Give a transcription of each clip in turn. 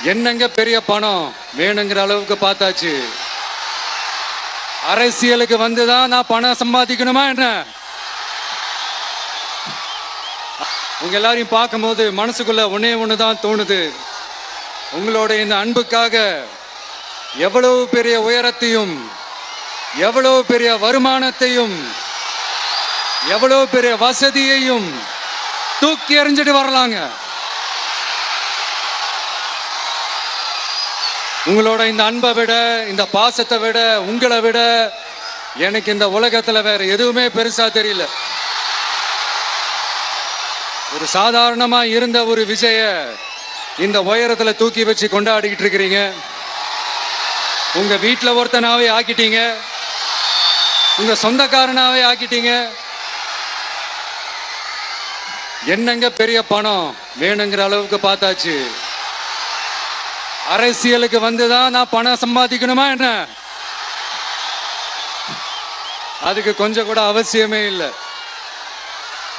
என்னங்க பெரிய பணம் வேணுங்கிற அளவுக்கு பார்த்தாச்சு. அரசியலுக்கு வந்துதான் நான் பணம் சம்பாதிக்கணுமா என்ன? உங்க எல்லாரையும் பார்க்கும்போது மனசுக்குள்ள ஒன்னே ஒன்று தான் தோணுது. உங்களோட இந்த அன்புக்காக எவ்வளவு பெரிய உயரத்தையும் எவ்வளவு பெரிய வருமானத்தையும் எவ்வளவு பெரிய வசதியையும் தூக்கி எறிஞ்சிட்டு வரலாங்க. உங்களோட இந்த அன்பை விட இந்த பாசத்தை விட உங்களை விட எனக்கு இந்த உலகத்துல வேற எதுவுமே பெருசா தெரியல. ஒரு சாதாரணமா இருந்த ஒரு விஜய இந்த உயரத்துல தூக்கி வச்சு கொண்டாடிக்கிட்டு இருக்கிறீங்க. உங்க வீட்டில் ஒருத்தனாவே ஆக்கிட்டீங்க. உங்க சொந்தக்காரனாவே ஆக்கிட்டீங்க. என்னங்க பெரிய பணம் வேணுங்கிற அளவுக்கு பார்த்தாச்சு. அரசியலுக்கு வந்துதான் நான் பணம் சம்பாதிக்கணுமா என்ன? அதுக்கு கொஞ்சம் கூட அவசியமே இல்லை.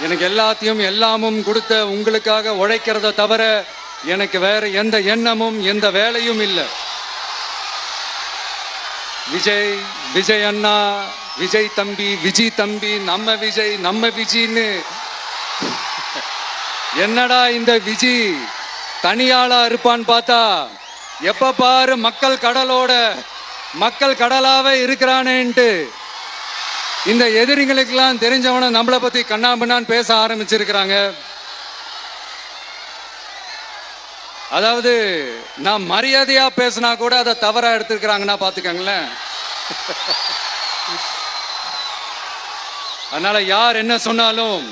எனக்கு எல்லாத்தையும் எல்லாமும் கொடுத்த உங்களுக்காக உழைக்கிறத தவிர எனக்கு வேற எந்த எண்ணமும் எந்த வேலையும் இல்லை. விஜய் விஜய் அண்ணா விஜய் தம்பி விஜய் தம்பி நம்ம விஜய் நம்ம விஜின்னு. என்னடா இந்த விஜி? தனியாளா இருப்பான்னு பார்த்தா எப்ப பாரு மக்கள் கடலோட மக்கள் கடலாவே இருக்கிறானேன்ட்டு. இந்த எதிரிங்களுக்கெல்லாம் தெரிஞ்சவன நம்மளை பத்தி கண்ணாபின்னான்னு பேச ஆரம்பிச்சிருக்கிறாங்க. அதாவது நான் மரியாதையா பேசினா கூட அதை தவறா எடுத்திருக்கிறாங்கன்னா பாத்துக்கங்களேன். அதனால யார் என்ன சொன்னாலும்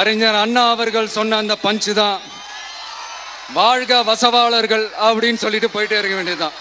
அறிஞர் அண்ணா அவர்கள் சொன்ன அந்த பஞ்சு தான் வாழ்க வசவாளர்கள் அப்படின்னு சொல்லிட்டு போயிட்டே இருக்க வேண்டியதுதான்.